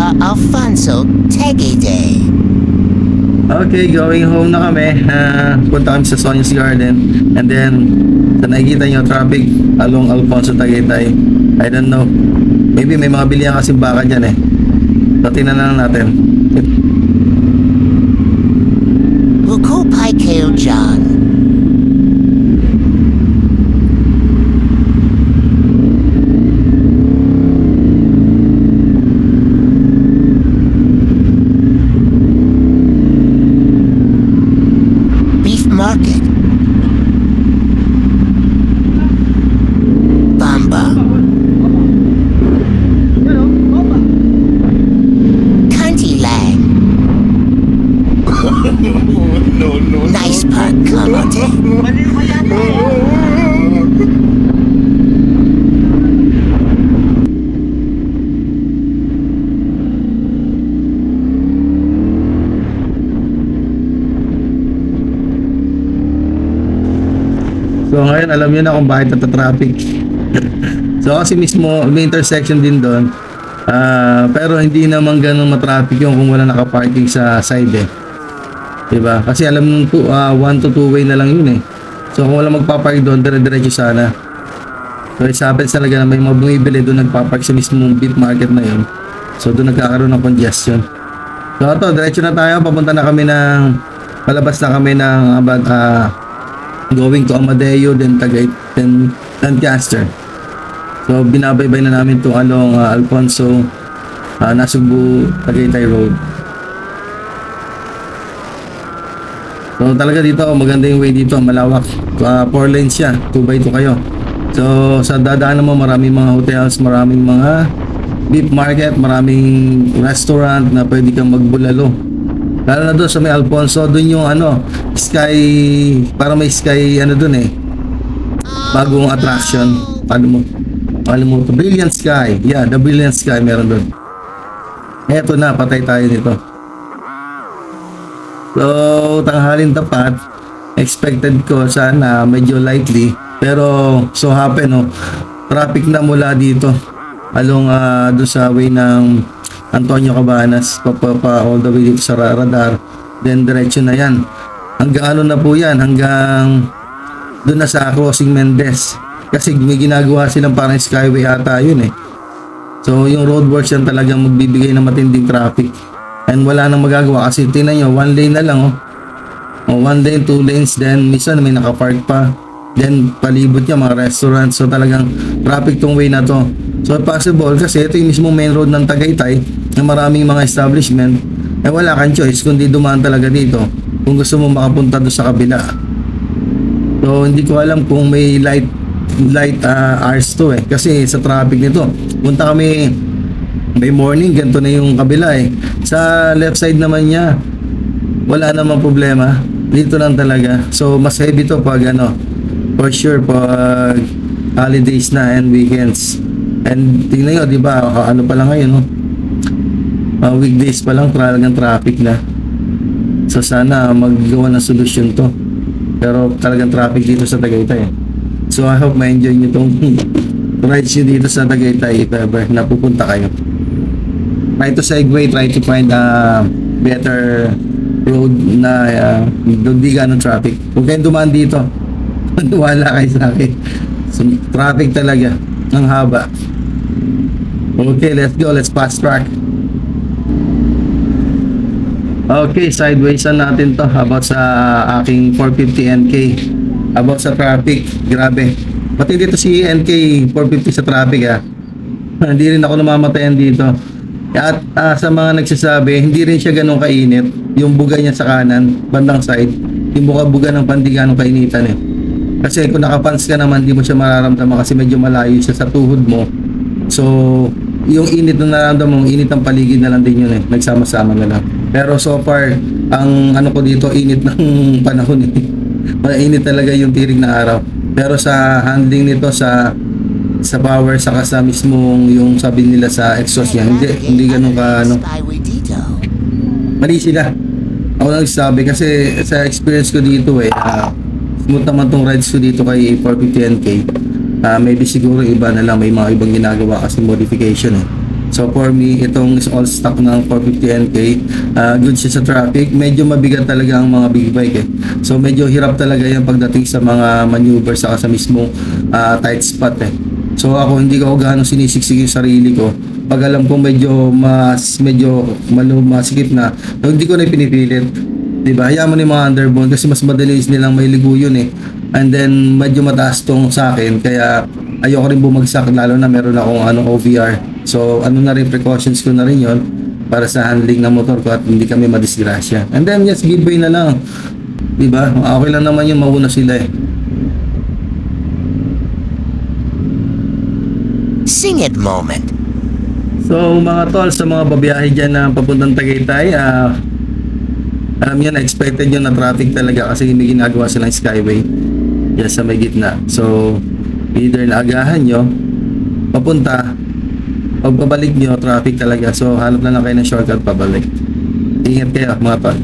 sa Alfonso Tegede. Okay, going home na kami. Ah, punta kami sa Sonia's Garden. And then, sa nakikita nyo, traffic along Alfonso Tagaytay. I don't know. Maybe may mga bilihan kasi baka dyan eh. So, tingnan na lang natin. Hukupay kayo dyan. So, ngayon, alam nyo na kung bakit nata-traffic. so, kasi mismo, may intersection din doon. Ah, pero hindi naman ganun matraffic yung kung wala nakaparking sa side eh. Diba? Kasi alam nung two, ah, one to two way na lang yun eh. So kung wala magpapark doon, dire-diretso sana. So it happens talaga na may mga bumibili doon nagpapark sa mismong beef market na yun. So doon nagkakaroon ng congestion. So ito, diretso na tayo. Papunta na kami ng, palabas na kami ng ah, going to Amadeo, then Tagay, then Lancaster. So binabaybay na namin itong along ah, Alfonso, ah, Nasugbu, Tagaytay Road. So talaga dito maganda yung way dito, malawak. Uh, four lanes siya, 2 by 2 kayo. So sa dadaanan mo maraming mga hotels, maraming mga beef market, maraming restaurant na pwede kang magbulalo. Lalo na doon sa may Alfonso, doon yung ano, sky, para may sky ano doon eh. Bagong attraction. Paano mo? Paano mo? to? Brilliant Sky. Yeah, the Brilliant Sky meron doon. Eto na, patay tayo nito. So, tanghalin tapat, expected ko sana medyo lightly. Pero, so happen, no, traffic na mula dito. Along ah, doon sa way ng Antonio Cabanas, pa, pa, pa all the way sa ra- radar. Then, diretso na yan. Hanggang ano na po yan, hanggang doon na sa Crossing Mendez. Kasi may ginagawa silang parang skyway ata yun eh. So, yung roadworks yan talagang magbibigay ng matinding traffic. And wala nang magagawa kasi tingnan nyo, one lane na lang oh. oh one lane, two lanes, then minsan may nakapark pa. Then palibot niya mga restaurants. So talagang traffic tong way na to. So possible kasi ito yung mismo main road ng Tagaytay na maraming mga establishment. Eh wala kang choice kundi dumaan talaga dito kung gusto mo makapunta doon sa kabila. So hindi ko alam kung may light light uh, hours to eh kasi sa traffic nito. Punta kami may morning, ganito na yung kabila eh. Sa left side naman niya, wala namang problema. Dito lang talaga. So, mas heavy to pag ano, for sure pag holidays na and weekends. And tingnan nyo, di ba, ah, ano pa lang ngayon, no? Ah, weekdays pa lang, talagang traffic na. So, sana maggawa ng solusyon to. Pero talagang traffic dito sa Tagaytay. So, I hope ma-enjoy nyo tong rides nyo dito sa Tagaytay if ever napupunta kayo try to segue, try to find a better road na uh, doon di ganun traffic. Huwag kayong dumaan dito. Wala kayo sa akin. So, traffic talaga. Ang haba. Okay, let's go. Let's fast track. Okay, sideways na natin to about sa aking 450 NK. About sa traffic. Grabe. Pati dito si NK 450 sa traffic ah. Hindi rin ako namamatayan dito. At ah, sa mga nagsasabi, hindi rin siya ganun kainit. Yung buga niya sa kanan, bandang side, yung buka-buga ng pandi ganun kainitan eh. Kasi kung nakapans ka naman, di mo siya mararamdaman kasi medyo malayo siya sa tuhod mo. So, yung init na nararamdaman mo, init ng paligid na lang din yun eh. Nagsama-sama na lang. Pero so far, ang ano ko dito, init ng panahon eh. Mainit talaga yung tirig na araw. Pero sa handling nito, sa sa power saka sa mismong yung sabi nila sa exhaust niya hindi hindi ganun ka ano mali sila ako lang nagsasabi kasi sa experience ko dito eh ah, smooth naman tong rides ko dito kay 450NK Ah, maybe siguro iba na lang may mga ibang ginagawa kasi modification eh So for me, itong is all stock ng 450NK. Uh, good siya sa traffic. Medyo mabigat talaga ang mga big bike eh. So medyo hirap talaga yan pagdating sa mga maneuver saka sa mismong ah, tight spot eh. So ako hindi ko gaano sinisiksik yung sarili ko. Pag alam kong medyo mas medyo malo masikip na, hindi ko na pinipilit. 'Di ba? Hayaan mo yung mga underbone kasi mas madali nilang may ligo yun eh. And then medyo mataas tong sa akin kaya ayoko rin bumagsak lalo na meron akong ano OVR. So ano na rin precautions ko na rin yon para sa handling ng motor ko at hindi kami madisgrasya. And then just give way na lang. 'Di ba? Okay lang naman yung mauna sila eh. Sing it moment. So mga tol, sa mga babiyahe dyan na papuntang Tagaytay, ah alam na expected nyo na traffic talaga kasi may ginagawa silang skyway yan sa may gitna. So either naagahan nyo, papunta, pagbabalik nyo, traffic talaga. So hanap na lang kayo ng shortcut pabalik. Ingat kayo mga tol.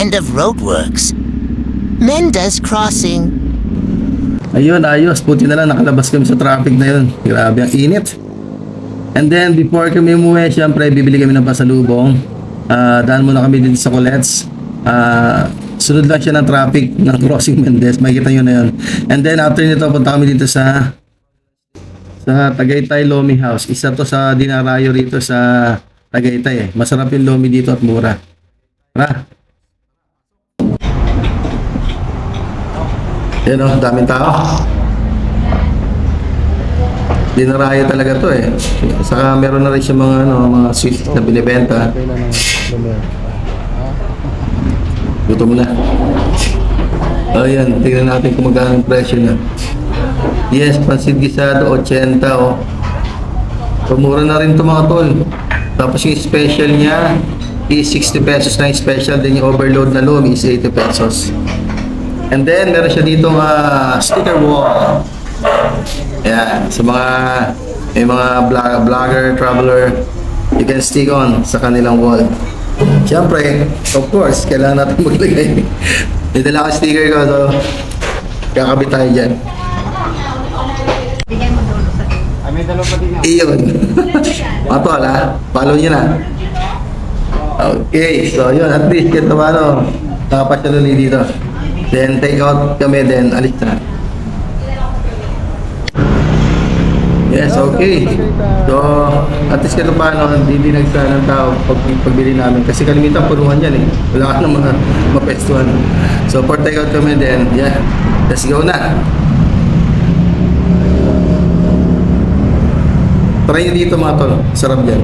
End of roadworks. Mendez Crossing. Ayun, ayos. Buti na lang nakalabas kami sa traffic na yun. Grabe ang init. And then, before kami umuwi, syempre, bibili kami ng pasalubong. Ah, daan muna kami dito sa Colets. Ah, sunod lang siya ng traffic ng Crossing Mendez. Makikita nyo na yun. And then, after nito, punta kami dito sa sa Tagaytay Lomi House. Isa to sa dinarayo rito sa Tagaytay eh. Masarap yung lomi dito at mura. Tara. Yan o, daming tao. Dinarayo talaga to eh. Saka meron na rin siya mga ano, mga sweet na binibenta. Mo na. Oh, yan. Tingnan natin kung magkano presyo niya. Yes, pansit gisado, 80 oh. Pumura na rin to mga tol. Tapos yung special niya is 60 pesos na yung special. Then yung overload na loom is 80 pesos. And then, meron siya dito uh, sticker wall. Ayan, sa mga mga vlog- vlogger, traveler, you can stick on sa kanilang wall. Siyempre, of course, kailangan natin maglagay. May dala ka sticker ko, so kakabit tayo dyan. Ay, may dalawa pa din. Iyon. Mga tol, ha? Follow nyo na. Okay, so yun, at least kahit na paano, nakapasyal ulit dito. Then, take out kami, then alis na. Yes, okay. So, at least kahit paano, hindi nagsara ng tao pag pagbili namin. Kasi kalimitan punuhan yan eh. Wala ka ng mga mapestuhan. So, for take out kami, then, yeah, let's go na. Try nyo dito mga tol. Sarap yan.